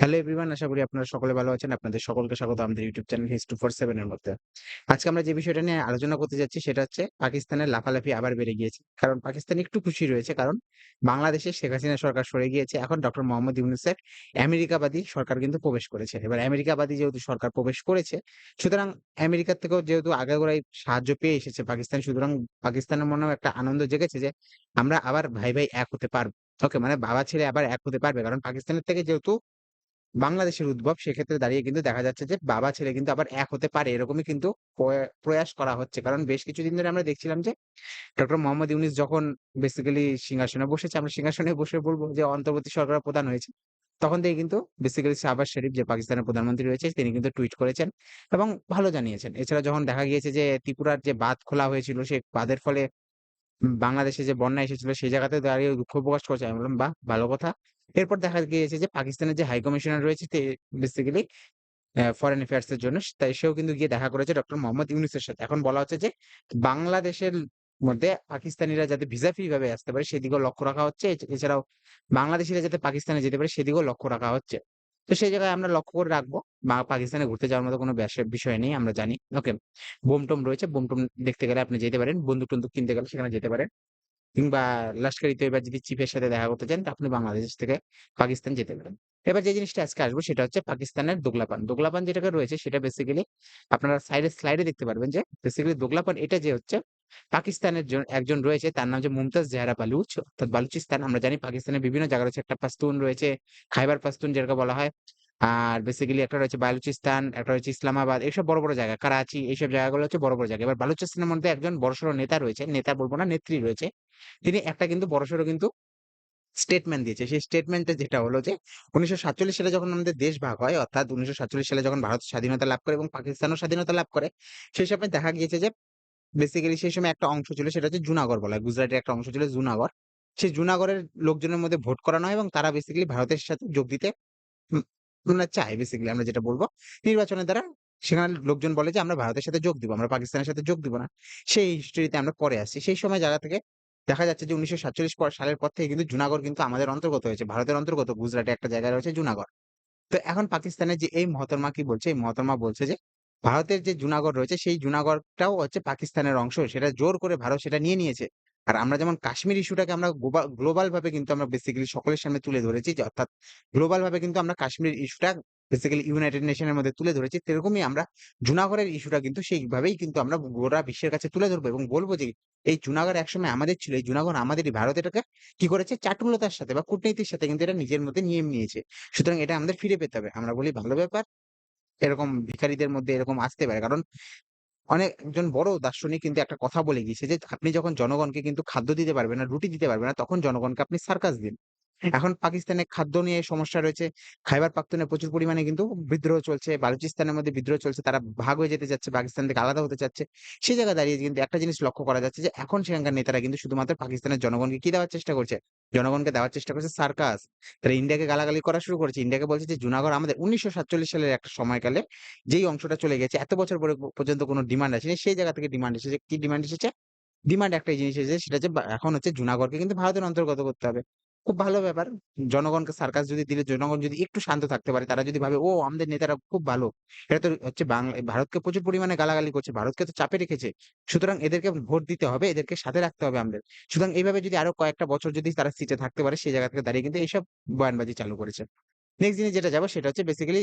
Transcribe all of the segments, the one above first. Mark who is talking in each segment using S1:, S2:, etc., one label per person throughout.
S1: Hello everyone আশা করি আপনারা সকলে ভালো আছেন। আপনাদের সকলকে স্বাগত আমাদের ইউটিউব চ্যানেল History47 এর মধ্যে। আজকে আমরা যে বিষয়টা নিয়ে আলোচনা করতে যাচ্ছি সেটা হচ্ছে পাকিস্তানের লাফালাফি আবার বেড়ে গিয়েছে। কারণ পাকিস্তান একটু খুশি রয়েছে কারণ বাংলাদেশে শেখ হাসিনা সরকার সরে গিয়েছে। এখন ডক্টর মোহাম্মদ ইউনূসের আমেরিকাবাদী সরকার কিন্তু প্রবেশ করেছে। এবার আমেরিকাবাদী যেহেতু সরকার প্রবেশ করেছে, সুতরাং আমেরিকার থেকেও যেহেতু আগাগোড়াই সাহায্য পেয়ে এসেছে পাকিস্তান, সুতরাং পাকিস্তানের মনেও একটা আনন্দ জেগেছে যে আমরা আবার ভাই, ভাই এক হতে পারব ওকে মানে বাবা ছেলে আবার এক হতে পারবে। কারণ পাকিস্তানের থেকে যেহেতু বাংলাদেশের উদ্ভব সেক্ষেত্রে দাঁড়িয়ে কিন্তু দেখা যাচ্ছে যে বাবা ছেলে কিন্তু আবার এক হতে পারে এরকমই কিন্তু প্রয়া প্রয়াস করা হচ্ছে। কারণ বেশ কিছুদিন ধরে আমরা দেখছিলাম যে ডক্টর মোহাম্মদ ইউনিস যখন বেসিক্যালি সিংহাসনে বসেছে, আমরা সিংহাসনে বসে বলব যে অন্তর্বর্তী সরকার প্রধান হয়েছে। তখন থেকে কিন্তু বেসিক্যালি শাহবাজ শরীফ যে পাকিস্তানের প্রধানমন্ত্রী রয়েছে তিনি কিন্তু টুইট করেছেন এবং ভালো জানিয়েছেন। এছাড়া যখন দেখা গিয়েছে যে ত্রিপুরার যে বাঁধ খোলা হয়েছিল সেই বাঁধের ফলে বাংলাদেশে যে বন্যা এসেছিল সেই জায়গাতে দাঁড়িয়ে দুঃখ প্রকাশ করেছে। আমি বললাম, "বাহ! ভালো কথা।" এরপর দেখা গিয়েছে যে, পাকিস্তানের যে হাই কমিশনার রয়েছে বেসিক্যালি ফরেন অ্যাফেয়ার্স এর জন্য, তাই সেও কিন্তু গিয়ে দেখা করেছে ডক্টর মোহাম্মদ ইউনূসের সাথে। এখন বলা হচ্ছে যে, বাংলাদেশের মধ্যে পাকিস্তানিরা যাতে ভিসা ফ্রি ভাবে আসতে পারে, সেদিকেও লক্ষ্য রাখা হচ্ছে। এছাড়াও বাংলাদেশিরা যাতে পাকিস্তানে যেতে পারে, সেদিকেও লক্ষ্য রাখা হচ্ছে। তো সেই জায়গায় আমরা লক্ষ্য করে রাখব। বা পাকিস্তানে ঘুরতে যাওয়ার মতো কোনো বিষয় নেই, আমরা জানি। ওকে। বোম-টোম রয়েছে। বোম-টোম দেখতে গেলে আপনি যেতে পারেন। বন্দুক-টন্দুক কিনতে গেলে সেখানে যেতে পারেন। কিংবা লস্কর-ই-তৈয়বা যদি চিফের সাথে দেখা করতে চান, আপনি বাংলাদেশ থেকে পাকিস্তান যেতে পারেন। এবার যে জিনিসটা আজকে আসব সেটা হচ্ছে পাকিস্তানের দোগলাপান। দোগলাপান যেটাকে রয়েছে সেটা বেসিক্যালি আপনারা সাইডে স্লাইডে দেখতে পারবেন যে বেসিক্যালি দোগলাপান এটা যে হচ্ছে পাকিস্তানের একজন রয়েছে তার নাম হচ্ছে মুমতাজ জেহরা বালুচ অর্থাৎ বালুচিস্তান। আমরা জানি পাকিস্তানের বিভিন্ন জায়গা রয়েছে। একটা পাস্তুন রয়েছে, খাইবার পাস্তুন যেটাকে বলা হয়। আর বেসিক্যালি একটা রয়েছে বালুচিস্তান, একটা রয়েছে ইসলামাবাদ। এসব বড়, বড় জায়গা। করাচি এইসব জায়গাগুলো হচ্ছে বড়, বড় জায়গা। এবার বালুচিস্তানের মধ্যে একজন বড়সড় নেতা রয়েছে। নেতা বলব না, নেত্রী রয়েছে। তিনি একটা কিন্তু বড়সড় কিন্তু স্টেটমেন্ট দিয়েছে। সেই স্টেটমেন্টে যেটা হলো যে ১৯৪৭ সালে যখন আমাদের দেশ ভাগ হয় অর্থাৎ ১৯৪৭ সালে যখন ভারত স্বাধীনতা লাভ করে এবং পাকিস্তানও স্বাধীনতা লাভ করে, সেই সময় দেখা গিয়েছে যে বেসিক্যালি সেই সময় একটা অংশ ছিল সেটা হচ্ছে জুনাগড় বলা হয়। গুজরাটের একটা অংশ ছিল জুনাগড়। সেই জুনাগড়ের লোকজনের মধ্যে ভোট করানো হয় এবং তারা বেসিক্যালি ভারতের সাথে যোগ দিতে মানে বেসিক্যালি আমরা যেটা বলব। নির্বাচনের দ্বারা সেখানে লোকজন বলে যে, আমরা ভারতের সাথে যোগ দিব। আমরা পাকিস্তানের সাথে যোগ দিব না। সেই হিস্ট্রিতে আমরা পরে আসছি। সেই সময় জায়গা থেকে দেখা যাচ্ছে যে ১৯৪৭ পর সালের পর থেকে কিন্তু জুনাগড় কিন্তু আমাদের অন্তর্গত হয়েছে। ভারতের অন্তর্গত, গুজরাটে একটা জায়গায় রয়েছে জুনাগড়। তো এখন পাকিস্তানের যে, এই মহতরমা কি বলছে? এই মহতরমা বলছে যে, ভারতের যে, জুনাগড় রয়েছে, সেই জুনাগড়টাও হচ্ছে পাকিস্তানের অংশ। সেটা জোর করে ভারত সেটা নিয়ে নিয়েছে। আর আমরা যেমন কাশ্মীর ইস্যুটাকে আমরা গ্লোবাল ভাবে কিন্তু আমরা বেসিক্যালি সকলের সামনে তুলে ধরেছি অর্থাৎ গ্লোবাল ভাবে কিন্তু আমরা কাশ্মীর ইস্যুটা বেসিক্যালি ইউনাইটেড নেশনের মধ্যে তুলে ধরেছি। সেরকমই আমরা জুনাগড়ের ইস্যুটা কিন্তু সেইভাবেই কিন্তু আমরা গোটা বিশ্বের কাছে তুলে ধরবো এবং বলব যে এই জুনাগড় একসময় আমাদের ছিল। এই জুনাগড় আমাদেরই। ভারত এটাকে কি করেছে? চাটুল্যতার সাথে বা কূটনীতির সাথে কিন্তু এটা নিজের মধ্যে নিয়ে নিয়েছে। সুতরাং এটা আমাদের ফিরে পেতে হবে। আমরা বলি ভালো ব্যাপার। এরকম ভিখারিদের মধ্যে এরকম আসতে পারে। কারণ অনেক একজন বড় দার্শনিক কিন্তু একটা কথা বলে গিয়েছে যে আপনি যখন জনগণকে কিন্তু খাদ্য দিতে পারবেন না, রুটি দিতে পারবেন না, তখন জনগণকে আপনি সার্কাস দিন। এখন পাকিস্তানে খাদ্য নিয়ে সমস্যা রয়েছে। খাইবার পাখতুনে প্রচুর পরিমাণে কিন্তু বিদ্রোহ চলছে। বালুচিস্তানের মধ্যে বিদ্রোহ চলছে। তারা ভাগ হয়ে যেতে চাচ্ছে, পাকিস্তান থেকে আলাদা হতে চাচ্ছে। সেই জায়গায় দাঁড়িয়ে কিন্তু একটা জিনিস লক্ষ্য করা যাচ্ছে যে এখন সেখানকার নেতারা কিন্তু শুধুমাত্র পাকিস্তানের জনগণকে কি দেওয়ার চেষ্টা করছে? জনগণকে দেওয়ার চেষ্টা করছে সার্কাস। তারা ইন্ডিয়াকে গালাগালি করা শুরু করেছে। ইন্ডিয়াকে বলছে যে জুনাগড় আমাদের ১৯৪৭ সালের একটা সময়কালে যেই অংশটা চলে গেছে এত বছর পরে পর্যন্ত কোনো ডিমান্ড আসেনি। সেই জায়গা থেকে ডিমান্ড এসেছে। কি ডিমান্ড এসেছে? ডিমান্ড একটাই জিনিস এসেছে সেটা যে এখন হচ্ছে জুনাগড়কে কিন্তু ভারতের অন্তর্গত করতে হবে। খুব ভালো ব্যাপার। জনগণকে সার্কাস যদি দিলে জনগণ যদি একটু শান্ত থাকতে পারে, তারা যদি ভাবে ও আমাদের নেতারা খুব ভালো। এটা তো হচ্ছে বাংলা ভারতকে প্রচুর পরিমাণে গালাগালি করছে। ভারতকে তো চাপে রেখেছে। সুতরাং এদেরকে ভোট দিতে হবে, এদেরকে সাথে রাখতে হবে আমাদের। সুতরাং এইভাবে যদি আরও কয়েকটা বছর যদি তারা সিটে থাকতে পারে সেই জায়গা থেকে দাঁড়িয়ে কিন্তু এইসব বয়ানবাজি চালু করেছে। নেক্সট জিনিস যেটা যাব সেটা হচ্ছে বেসিক্যালি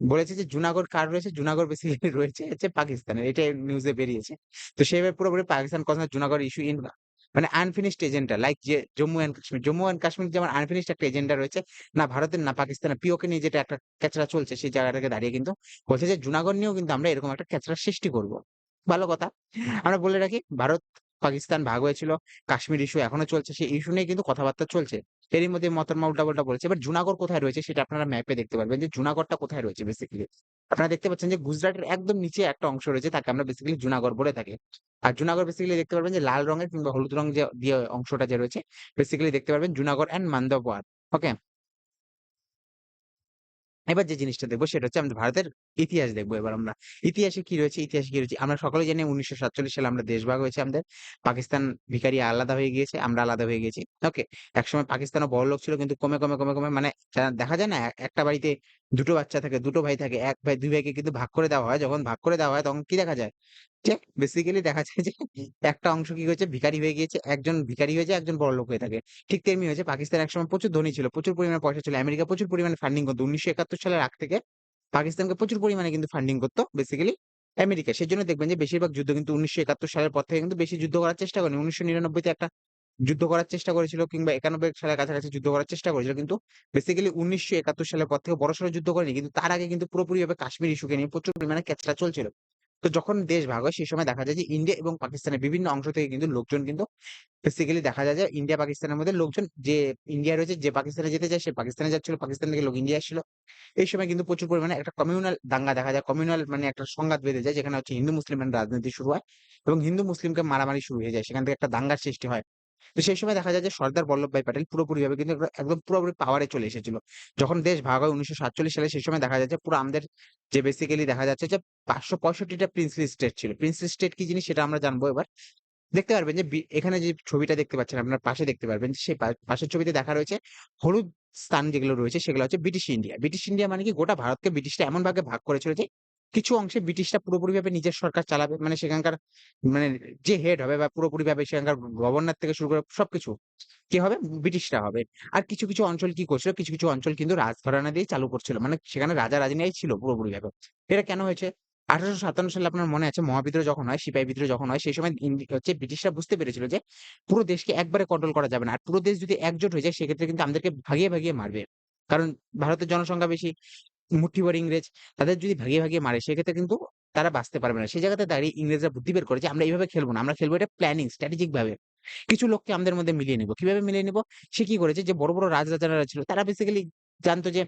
S1: বলেছে যে জুনাগড় কার রয়েছে? জুনাগড় বেসিক্যালি রয়েছে হচ্ছে পাকিস্তানের। এটাই নিউজে বেরিয়েছে। তো সেভাবে পুরোপুরি পাকিস্তান কথা জুনাগড় ইস্যু ইন মানে আনফিনিশড এজেন্ডা লাইক যে জম্মু অ্যান্ড কাশ্মীর। জম্মু অ্যান্ড কাশ্মীর যেমন আনফিনিশড একটা এজেন্ডা রয়েছে। না ভারতের, না পাকিস্তানের পিওকে নিয়ে যেটা একটা ক্যাচরা চলছে সেই জায়গাটাকে দাঁড়িয়ে কিন্তু বলছে যে জুনাগড় নিয়েও কিন্তু আমরা এরকম একটা ক্যাচরা সৃষ্টি করব। ভালো কথা। আমরা বলে রাখি, ভারত, পাকিস্তান ভাগ হয়েছিল। কাশ্মীর ইস্যু এখনও চলছে। সেই ইস্যু নিয়ে কিন্তু কথাবার্তা চলছে। এরই মধ্যে মহতরমা উল্টাপাল্টা বলেছে। এবার জুনাগড় কোথায় রয়েছে সেটা আপনারা ম্যাপে দেখতে পারবেন যে জুনাগড়টা কোথায় রয়েছে বেসিক্যালি। আপনারা দেখতে পাচ্ছেন যে গুজরাটের একদম নিচে একটা অংশ রয়েছে, তাকে আমরা বেসিক্যালি জুনাগড় বলে থাকি। আর জুনাগড় বেসিক্যালি দেখতে পারবেন যে লাল রঙের কিংবা হলুদ রং যে, দিয়ে অংশটা যে রয়েছে বেসিক্যালি দেখতে পারবেন জুনাগড় অ্যান্ড মান্দারওয়ার। ওকে? এবার যে জিনিসটা দেখব সেটা হচ্ছে আমাদের ভারতের ইতিহাস দেখব এবার আমরা। ইতিহাসে কি রয়েছে, ইতিহাসে কি রয়েছে? আমরা সকলে জানি ১৯৪৭ সালে আমরা দেশ ভাগ হয়েছে আমাদের। পাকিস্তান ভিকারি আলাদা হয়ে গিয়েছে, আমরা আলাদা হয়ে গেছি। ওকে? একসময় পাকিস্তানও বড় লোক ছিল কিন্তু কমে, কমে, কমে, কমে মানে দেখা যায় না একটা বাড়িতে ২ টো বাচ্চা থাকে, দুটো ভাই থাকে। এক ভাই দুই ভাইকে কিন্তু ভাগ করে দেওয়া হয়। যখন ভাগ করে দেওয়া হয় তখন কি দেখা যায়? যে বেসিক্যালি দেখা যায় যে একটা অংশ কি হয়েছে ভিখারি হয়ে গিয়েছে, একজন ভিখারি হয়ে যায়, একজন বড়লোক হয়ে থাকে। ঠিক তেমনি হয়েছে পাকিস্তান একসময় প্রচুর ধনী ছিল। প্রচুর পরিমাণে পয়সা ছিল। আমেরিকা প্রচুর পরিমাণে ফান্ডিং করতো উনিশশো একাত্তর সালের আগ থেকে পাকিস্তানকে প্রচুর পরিমাণে কিন্তু ফান্ডিং করতো বেসিক্যালি আমেরিকা। সেই জন্য দেখবেন যে বেশিরভাগ যুদ্ধ কিন্তু ১৯৭১ সালের পর থেকে কিন্তু বেশি যুদ্ধ করার চেষ্টা করেনি। ১৯৯৯ তে একটা যুদ্ধ করার চেষ্টা করেছিল কিংবা ৯১ সালের কাছাকাছি যুদ্ধ করার চেষ্টা করেছিল। কিন্তু বেসিক্যালি ১৯৭১ সালের পর থেকে বড়সড় যুদ্ধ করেনি। কিন্তু তার আগে কিন্তু পুরোপুরিভাবে কাশ্মীর ইস্যুকে নিয়ে প্রচুর পরিমাণে ক্যাচড়া চলছিল। তো যখন দেশ ভাগ হয় সেই সময় দেখা যায় যে ইন্ডিয়া এবং পাকিস্তানের বিভিন্ন অংশ থেকে কিন্তু লোকজন কিন্তু বেসিক্যালি দেখা যায় যে ইন্ডিয়া পাকিস্তানের মধ্যে লোকজন যে ইন্ডিয়া রয়েছে যে পাকিস্তানে যেতে চায় সে পাকিস্তানে যাচ্ছিল, পাকিস্তান থেকে লোক ইন্ডিয়া আসছিল। এই সময় কিন্তু প্রচুর পরিমাণে একটা কমিউনাল দাঙ্গা দেখা যায়। কমিউনাল মানে একটা সংঘাত বেঁধে যায় যেখানে হচ্ছে হিন্দু মুসলিমের রাজনীতি শুরু হয় এবং হিন্দু মুসলিমকে মারামারি শুরু হয়ে যায়। সেখান থেকে একটা দাঙ্গার সৃষ্টি হয়। তো সেই সময় দেখা যায় যে সর্দার বল্লভভাই প্যাটেল পুরোপুরিভাবে কিন্তু একদম পুরোপুরি পাওয়ারে চলে এসেছিল। যখন দেশ ভাগ হয় ১৯৪৭ সালে সেই সময় দেখা যায় যে পুরো আমাদের যে বেসিক্যালি দেখা যাচ্ছে যে ৫৬৫ টা প্রিন্সলি স্টেট ছিল। প্রিন্সলি স্টেট কি জিনিস সেটা আমরা জানব এবার। দেখতে পারবেন যে এখানে যে ছবিটা দেখতে পাচ্ছেন আপনার পাশে দেখতে পারবেন সেই পাশের ছবিতে দেখা রয়েছে হলুদ স্থান যেগুলো রয়েছে সেগুলো হচ্ছে ব্রিটিশ ইন্ডিয়া। ব্রিটিশ ইন্ডিয়া মানে কি গোটা ভারতকে ব্রিটিশরা এমনভাবে ভাগ করেছিল যে কিছু অংশে ব্রিটিশরা পুরোপুরিভাবে নিজের সরকার চালাবে। মানে সেখানকার মানে যে হেড হবে বা পুরোপুরিভাবে সেখানকার গভর্নর থেকে শুরু করে সবকিছু কি হবে? ব্রিটিশরা হবে। আর কিছু, কিছু অঞ্চল কি করছিল? কিছু, কিছু অঞ্চল কিন্তু রাজঘরানা দিয়ে চালু করছিল। মানে সেখানে রাজা-রাজীরাই ছিল পুরোপুরিভাবে। এটা কেন হয়েছে? ১৮৫৭ সালে আপনার মনে আছে মহাবিদ্রোহ যখন হয়, সিপাহী বিদ্রোহ যখন হয় সেই সময় হচ্ছে ব্রিটিশরা বুঝতে পেরেছিল যে পুরো দেশকে একবারে কন্ট্রোল করা যাবে না। আর পুরো দেশ যদি একজোট হয়ে যায় সেক্ষেত্রে কিন্তু আমাদেরকে ভাগিয়ে, ভাগিয়ে মারবে। কারণ ভারতের জনসংখ্যা বেশি, মুঠিভর ইংরেজ। তাদের যদি ভাগে ভাগে মারে সেক্ষেত্রে কিন্তু তারা বাঁচতে পারবে না। সেই জায়গাতে দাঁড়িয়ে ইংরেজরা বুদ্ধি বের করে যে আমরা এইভাবে খেলব না। আমরা খেলব এটা প্ল্যানিং স্ট্র্যাটেজিক ভাবে। কিছু লোককে আমাদের মধ্যে মিলিয়ে নিব। কীভাবে মিলিয়ে নিব? সে কি করেছে যে বড়, বড় রাজরাজারা ছিল তারা বেসিক্যালি জানতো যে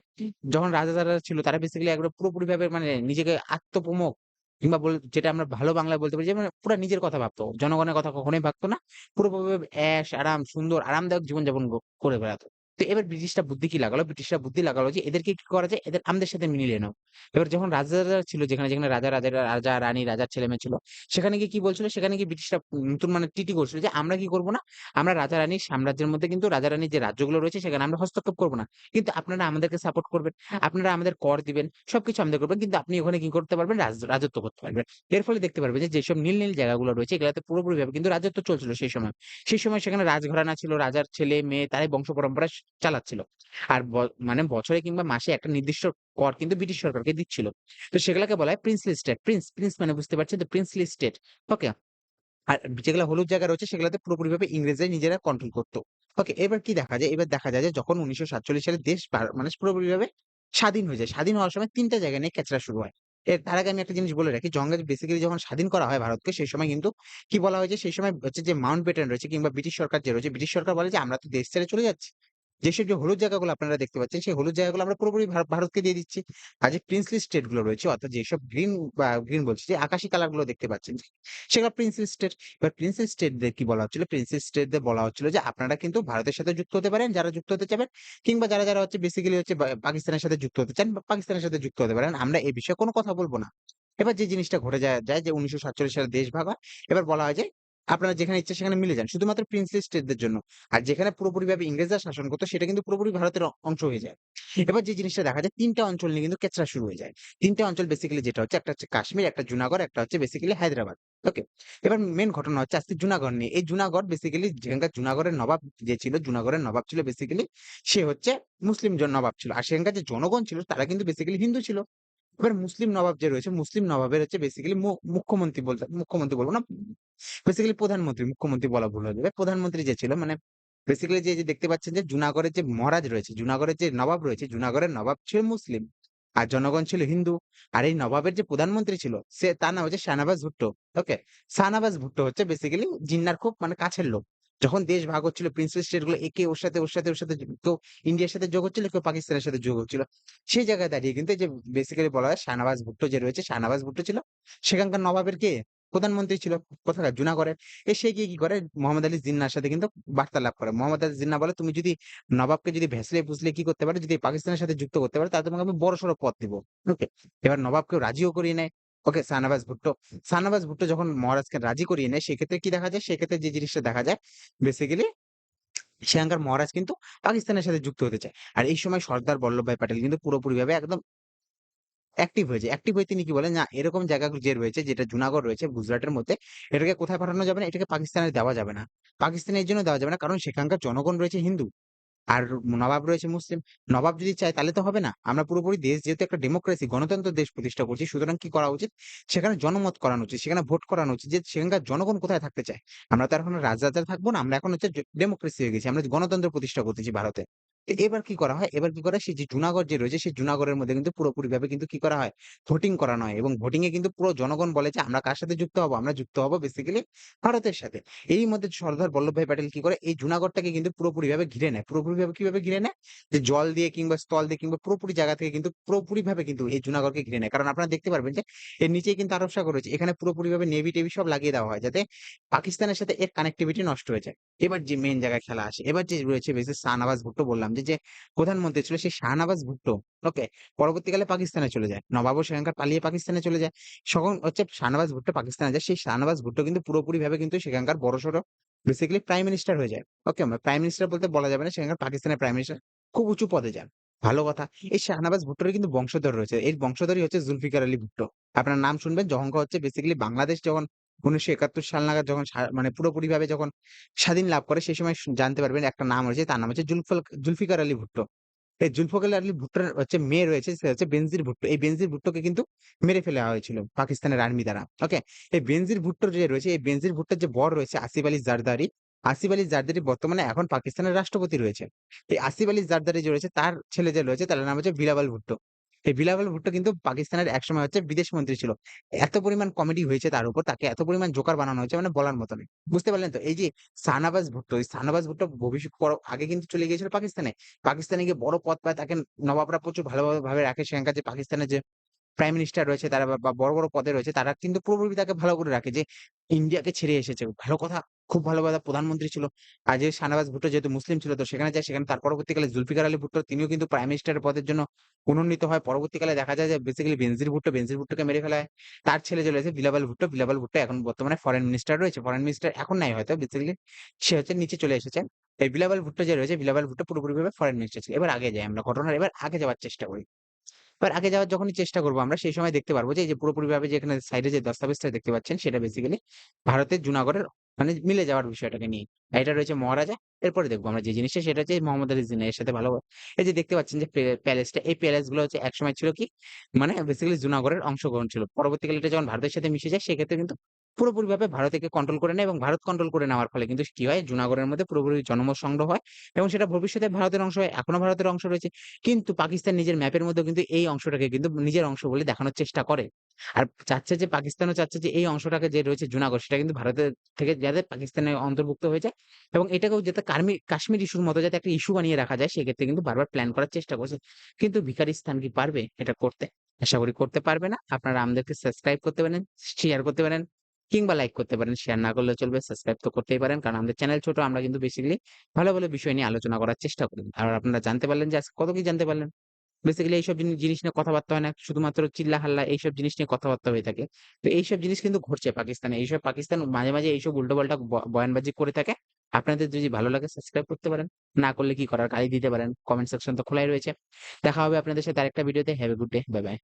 S1: যখন রাজা-রাজারা ছিল তারা বেসিক্যালি একবারে পুরোপুরিভাবে মানে নিজেকে আত্মপ্রমোক কিংবা বল যেটা আমরা ভালো বাংলায় বলতে পারি যে মানে পুরো নিজের কথা ভাবতো। জনগণের কথা কখনোই ভাবতো না। পুরোপুরিভাবে এশ, আরাম, সুন্দর, আরামদায়ক জীবনযাপন করে বেড়াতো। তো এবার ব্রিটিশরা বুদ্ধি কি লাগালো? ব্রিটিশরা বুদ্ধি লাগালো যে এদেরকে কি করা যায়? এদের আমাদের সাথে মিলিয়ে নাও। এবার যখন রাজা-রাজারা ছিল যেখানে, যেখানে রাজা, রাজা রাজা, রানী, রাজার ছেলে মেয়ে ছিল সেখানে গিয়ে কি বলছিল? সেখানে গিয়ে ব্রিটিশরা নতুন মানে টিটি করছিল যে আমরা কি করব না? আমরা রাজা-রানীর সাম্রাজ্যের মধ্যে কিন্তু রাজা-রানীর যে রাজ্যগুলো রয়েছে সেখানে আমরা হস্তক্ষেপ করব না। কিন্তু আপনারা আমাদেরকে সাপোর্ট করবেন। আপনারা আমাদের কর দিবেন। সবকিছু আমাদের করবেন। কিন্তু আপনি ওখানে কি করতে পারবেন? রাজ রাজত্ব করতে পারবেন। এর ফলে দেখতে পারবেন যে যেসব নীল, নীল জায়গাগুলো রয়েছে এগুলাতে পুরোপুরিভাবে কিন্তু রাজত্ব চলছিল সেই সময়। সেই সময় সেখানে রাজঘরানা ছিল, রাজার ছেলে, মেয়ে তারাই বংশ পরম্পরা চালাচ্ছিল। আর মানে বছরে কিংবা মাসে একটা নির্দিষ্ট কর কিন্তু ব্রিটিশ সরকারকে দিচ্ছিল। তো সেগুলোকে বলা হয় প্রিন্সলি স্টেট। প্রিন্স, প্রিন্স মানে বুঝতে পারছেন তো প্রিন্সলি স্টেট। ওকে? আর যেগুলো হলুদ জায়গা রয়েছে সেগুলাতে পুরোপুরিভাবে ইংরেজরাই নিজেরা কন্ট্রোল করতো ওকে? এবার কি দেখা যায়? এবার দেখা যায় যে যখন ১৯৪৭ সালে দেশ মানে পুরোপুরিভাবে স্বাধীন হয়ে যায়। স্বাধীন হওয়ার সময় ৩ টা জায়গা নিয়ে ক্যাচড়া শুরু হয়। এর তার আগে আমি একটা জিনিস বলে রাখি জঙ্গে বেসিক্যালি যখন স্বাধীন করা হয় ভারতকে সেই সময় কিন্তু কি বলা হয়েছে? সেই সময় হচ্ছে যে মাউন্ট ব্যাটেন রয়েছে কিংবা ব্রিটিশ সরকার যে রয়েছে, ব্রিটিশ সরকার বলে যে আমরা তো দেশ ছেড়ে চলে যাচ্ছি। যেসব যে হলুদ জায়গাগুলো আপনারা দেখতে পাচ্ছেন সেই হলুদ জায়গাগুলো আমরা পুরোপুরি ভারতকে দিয়ে দিচ্ছি। আর যে প্রিন্সলি স্টেটগুলো রয়েছে অর্থাৎ যেসব গ্রিন বা গ্রিন বলছি যে আকাশি কালারগুলো দেখতে পাচ্ছেন সেগুলো প্রিন্সলি স্টেট। এবার প্রিন্সলি স্টেটদের কি বলা হচ্ছিল? প্রিন্সলি স্টেটদের বলা হচ্ছিল যে আপনারা কিন্তু ভারতের সাথে যুক্ত হতে পারেন যারা যুক্ত হতে চাবেন কিংবা যারা, যারা হচ্ছে বেসিক্যালি হচ্ছে পাকিস্তানের সাথে যুক্ত হতে চান পাকিস্তানের সাথে যুক্ত হতে পারেন। আমরা এ বিষয়ে কোনো কথা বলব না। এবার যে জিনিসটা ঘটে যায় যে ১৯৪৭ সালে দেশ ভাগ হয়। এবার বলা হয় যে আপনারা যেখানে ইচ্ছা সেখানে মিলে যান। শুধুমাত্র প্রিন্সলি স্টেটদের জন্য। আর যেখানে পুরোপুরিভাবে ইংরেজরা শাসন করত সেটা কিন্তু পুরোপুরি ভারতের অংশ হয়ে যায়। এবার যে জিনিসটা দেখা যায় ৩ টা অঞ্চল নিয়ে কিন্তু ক্যাচড়া শুরু হয়ে যায়। ৩ টা অঞ্চল বেসিক্যালি যেটা হচ্ছে একটা হচ্ছে কাশ্মীর, একটা জুনাগড়, একটা হচ্ছে বেসিক্যালি হায়দ্রাবাদ। ওকে? এবার মেইন ঘটনা হচ্ছে আজকে জুনাগড় নিয়ে। এই জুনাগড় বেসিক্যালি যেখানকার জুনাগড়ের নবাব যে ছিল, জুনাগড়ের নবাব ছিল বেসিক্যালি সে হচ্ছে মুসলিম জন নবাব ছিল। আর সেখানকার যে জনগণ ছিল তারা কিন্তু বেসিক্যালি হিন্দু ছিল। এবার মুসলিম নবাব যে রয়েছে, মুসলিম নবাবের হচ্ছে বেসিক্যালি মুখ্যমন্ত্রী বলতে মুখ্যমন্ত্রী বলব না। বেসিক্যালি প্রধানমন্ত্রী, মুখ্যমন্ত্রী বলা ভুল হয়ে যাবে। প্রধানমন্ত্রী যে ছিল মানে বেসিক্যালি যে, দেখতে পাচ্ছেন যে জুনাগড়ের যে মহারাজ রয়েছে, জুনাগড়ের যে নবাব রয়েছে, জুনাগড়ের নবাব ছিল মুসলিম। আর জনগণ ছিল হিন্দু। আর এই নবাবের যে প্রধানমন্ত্রী ছিল সে তার নাম হচ্ছে শাহনবাজ ভুট্টো। ওকে? শাহনবাজ ভুট্টো হচ্ছে বেসিক্যালি জিন্নার খুব মানে কাছের লোক। যখন দেশ ভাগ হচ্ছিল প্রিন্সলি স্টেটগুলো একে ওর সাথে, ওর সাথে, ওর সাথে কেউ ইন্ডিয়ার সাথে যোগ হচ্ছিল, কেউ পাকিস্তানের সাথে যোগ হচ্ছিল। সেই জায়গায় দাঁড়িয়ে কিন্তু যে বেসিক্যালি বলা হয় শাহনবাজ ভুট্টো যে রয়েছে, শাহনবাজ ভুট্টো ছিল সেখানকার নবাবের কে? প্রধানমন্ত্রী ছিল কোথাকার জুনাগড়ের। এ সে গিয়ে কি করে মোহাম্মদ আলী জিন্নাহর সাথে কিন্তু বার্তালাপ করে। মোহাম্মদ আলী জিন্নাহ বলে, "তুমি যদি নবাবকে যদি ভেসলে-ফুসলে কি করতে পারো, যদি পাকিস্তানের সাথে যুক্ত করতে পারো, তাহলে তোমাকে আমি বড়সড় পথ দিব।" ওকে? এবার নবাবকেও রাজিও করিয়ে নেয়। ওকে? শাহনবাজ ভুট্টো। শাহনবাজ ভুট্টো যখন মহারাজকে রাজি করিয়ে নেয়, সেক্ষেত্রে কি দেখা যায়? সেক্ষেত্রে যে জিনিসটা দেখা যায় বেসিক্যালি সেখানকার মহারাজ কিন্তু পাকিস্তানের সাথে যুক্ত হতে চায়। আর এই সময় সর্দার বল্লভভাই প্যাটেল কিন্তু পুরোপুরিভাবে একদম অ্যাক্টিভ হয়েছে অ্যাক্টিভ হয়ে তিনি কি বলেন, "না, এরকম জায়গাগুলো যে রয়েছে, যেটা জুনাগড় রয়েছে গুজরাটের মধ্যে, এটাকে কোথায় পাঠানো যাবে না? এটাকে পাকিস্তানে দেওয়া যাবে না। পাকিস্তানের জন্য দেওয়া যাবে না, কারণ সেখানকার জনগণ রয়েছে হিন্দু। আর নবাব রয়েছে মুসলিম। নবাব যদি চায় তাহলে তো হবে না। আমরা পুরোপুরি দেশ যেহেতু একটা ডেমোক্রেসি, গণতন্ত্র দেশ প্রতিষ্ঠা করছি, সুতরাং কি করা উচিত? সেখানে জনমত করানো উচিত। সেখানে ভোট করানো উচিত যে সেখানকার জনগণ কোথায় থাকতে চায়। আমরা তো এখন রাজরাজার থাকব না। আমরা এখন হচ্ছে ডেমোক্রেসি হয়ে গেছি। আমরা গণতন্ত্র প্রতিষ্ঠা করতেছি ভারতে। এবার কি করা হয়? এবার কি করে? সেই যে জুনাগড় যে রয়েছে, সেই জুনাগড়ের মধ্যে কিন্তু পুরোপুরিভাবে কিন্তু কি করা হয়? ভোটিং করানো হয় এবং ভোটিং এ কিন্তু পুরো জনগণ বলে যে, "আমরা কার সাথে যুক্ত হব? আমরা যুক্ত হব বেসিক্যালি ভারতের সাথে।" এরই মধ্যে সর্দার বল্লভভাই প্যাটেল কি করে? এই জুনাগড়টাকে কিন্তু পুরোপুরিভাবে ঘিরে নেয়। পুরোপুরিভাবে কীভাবে ঘিরে নেয়? যে জল দিয়ে কিংবা স্থল দিয়ে কিংবা পুরোপুরি জায়গা থেকে কিন্তু পুরোপুরিভাবে কিন্তু এই জুনাগড়কে ঘিরে নেয়। কারণ আপনারা দেখতে পারবেন যে এর নিচে কিন্তু আরব সাগর রয়েছে। এখানে পুরোপুরি ভাবে নেভি-টেভি সব লাগিয়ে দেওয়া হয় যাতে পাকিস্তানের সাথে এর কানেক্টিভিটি নষ্ট হয়ে যায়। এবার যে মেন জায়গায় খেলা আসে। এবার যে রয়েছে বেসিস শাহনবাজ ভুট্টো বললাম যে, যে প্রধানমন্ত্রী ছিল সেই শাহনবাজ ভুট্টো, ওকে? পরবর্তীকালে পাকিস্তানে চলে যায়। নবাবও সেখানকার পালিয়ে পাকিস্তানে চলে যায়। যখন হচ্ছে শাহনবাজ ভুট্টো পাকিস্তানে যায়, সেই শাহনবাজ ভুট্টো কিন্তু পুরোপুরিভাবে কিন্তু সেখানকার বড়সড় বেসিক্যালি প্রাইম মিনিস্টার হয়ে যায়। ওকে? প্রাইম মিনিস্টার বলতে বলা যাবে না। সেখানকার পাকিস্তানের প্রাইম মিনিস্টার খুব উঁচু পদে যান। ভালো কথা। এই শাহনবাজ ভুট্টোর কিন্তু বংশধর রয়েছে। এর বংশধরই হচ্ছে জুলফিকার আলী ভুট্টো। আপনার নাম শুনবেন যখন হচ্ছে বেসিক্যালি বাংলাদেশ যখন ১৯৭১ সাল নাগাদ যখন মানে পুরোপুরিভাবে যখন স্বাধীন লাভ করে সেই সময় জানতে পারবেন একটা নাম রয়েছে। তার নাম হচ্ছে জুলফল জুলফিকার আলী ভুট্টো। এই জুলফিকার আলী ভুট্টোর হচ্ছে মেয়ে রয়েছে সে হচ্ছে বেনজির ভুট্টো। এই বেনজির ভুট্টোকে কিন্তু মেরে ফেলা হয়েছিল পাকিস্তানের আর্মি দ্বারা। ওকে? এই বেনজির ভুট্টোর যে রয়েছে, এই বেনজির ভুট্টোর যে বর রয়েছে আসিফ আলী জারদারি, আসিফ আলী জারদারি বর্তমানে এখন পাকিস্তানের রাষ্ট্রপতি রয়েছে। এই আসিফ আলী জারদারি যে রয়েছে তার ছেলে যে রয়েছে তার নাম হচ্ছে বিলাওয়াল ভুট্টো। এই বিলাওয়াল ভুট্টো কিন্তু পাকিস্তানের একসময় হচ্ছে বিদেশ মন্ত্রী ছিল। এত পরিমাণ কমেডি হয়েছে তার উপর, তাকে এত পরিমাণ জোকার বানানো হয়েছে মানে বলার মতো নয়। বুঝতে পারলেন তো? এই যে শাহনবাজ ভুট্টো, এই শাহনবাজ ভুট্টো ভবিষ্যৎ আগে কিন্তু চলে গিয়েছিল পাকিস্তানে। পাকিস্তানে গিয়ে বড় পদ পায় তাকে নবাবরা প্রচুর ভালোভাবে রাখে। সেখানকার যে পাকিস্তানের যে প্রাইম মিনিস্টার রয়েছে তারা বা বড়, বড় পদে রয়েছে তারা কিন্তু পুরোপুরি তাকে ভালো করে রাখে যে ইন্ডিয়াকে ছেড়ে এসেছে। ভালো কথা। খুব ভালো কথা প্রধানমন্ত্রী ছিল। যে শাহনবাজ ভুট্টো যেহেতু মুসলিম ছিল তো সেখানে যায় সেখানে তার পরবর্তীকালে জুলফিকার আলী ভুট্টো তিনিও কিন্তু প্রাইম মিনিস্টারের পদের জন্য মনোনীত হয়। পরবর্তীকালে দেখা যায় যে বেসিক্যালি বেনজির ভুট্টো, বেনজির ভুট্টোকে মেরে ফেলা হয়। তার ছেলে চলে এসেছে বিলাওয়াল ভুট্টো, বিলাওয়াল ভুট্টো এখন বর্তমানে ফরেন মিনিস্টার রয়েছে। ফরেন মিনিস্টার এখন নাই হয়তো বেসিক্যালি সে হচ্ছে নিচে চলে এসেছে। এই বিলাওয়াল ভুট্টো যে রয়েছে বিলাওয়াল ভুট্টো পুরোপুরিভাবে ফরেন মিনিস্টার ছিল। এবার আগে যাই আমরা ঘটনার এবার আগে যাওয়ার চেষ্টা করি। এবার আগে যাওয়ার যখনই চেষ্টা করব, আমরা সেই সময় দেখতে পারব যে, এই যে পুরোপুরিভাবে যে এখানে সাইডে যে দস্তাবেজটা দেখতে পাচ্ছেন, সেটা বেসিক্যালি ভারতের জুনাগড়ের মানে মিলে যাওয়ার বিষয়টাকে নিয়ে। এটা রয়েছে মহারাজা। এরপরে দেখব আমরা যে জিনিসটা, সেটা হচ্ছে মোহাম্মদ আলী জিনা এর সাথে ভালো এই যে দেখতে পাচ্ছেন যে প্যালেসটা এই প্যালেসগুলো হচ্ছে একসময় ছিল কি মানে বেসিক্যালি জুনাগড়ের অংশগ্রহণ ছিল। পরবর্তীকালে এটা যখন ভারতের সাথে মিশে যায়, সেক্ষেত্রে কিন্তু পুরোপুরিভাবে ভারত একে কন্ট্রোল করে নেয় এবং ভারত কন্ট্রোল করে নেওয়ার ফলে কিন্তু কি হয় জুনাগড়ের মধ্যে পুরোপুরি জনমত সংগ্রহ হয় এবং সেটা ভবিষ্যতে ভারতের অংশ হয়। এখনও ভারতের অংশ রয়েছে। কিন্তু পাকিস্তান নিজের ম্যাপের মধ্যে কিন্তু এই অংশটাকে কিন্তু নিজের অংশ বলে দেখানোর চেষ্টা করে। আর চাচ্ছে যে পাকিস্তানও চাচ্ছে যে এই অংশটাকে যে রয়েছে জুনাগড় সেটা কিন্তু ভারতের থেকে যাতে পাকিস্তানে অন্তর্ভুক্ত হয়ে যায় এবং এটাকেও যাতে কাশ্মীর ইস্যুর মতো যাতে একটা ইস্যু বানিয়ে রাখা যায় সেক্ষেত্রে কিন্তু বারবার প্ল্যান করার চেষ্টা করছে। কিন্তু ভিখারিস্তান কি পারবে এটা করতে? আশা করি করতে পারবে না। আপনারা আমাদেরকে সাবস্ক্রাইব করতে পারেন, শেয়ার করতে পারেন কিংবা লাইক করতে পারেন। শেয়ার না করলে চলবে। সাবস্ক্রাইব তো করতেই পারেন। কারণ আমাদের চ্যানেল ছোট। আমরা কিন্তু বেসিক্যালি ভালো, ভালো বিষয় নিয়ে আলোচনা করার চেষ্টা করি। আর আপনারা জানতে পারলেন যে কত কি জানতে পারলেন? বেসিক্যালি এইসব জিনি জিনিস নিয়ে কথাবার্তা হয় না। শুধুমাত্র চিল্লাহাল্লা এইসব জিনিস নিয়ে কথাবার্তা হয়ে থাকে। তো এইসব জিনিস কিন্তু ঘটছে পাকিস্তানে। এইসব পাকিস্তান মাঝে, মাঝে এইসব উল্টোপাল্টা ব বয়ানবাজি করে থাকে। আপনাদের যদি ভালো লাগে সাবস্ক্রাইব করতে পারেন। না করলে কি করার গালি দিতে পারেন। কমেন্ট সেকশন তো খোলাই রয়েছে। দেখা হবে আপনাদের সাথে আরেকটা ভিডিওতে। Have a good day. Bye, bye.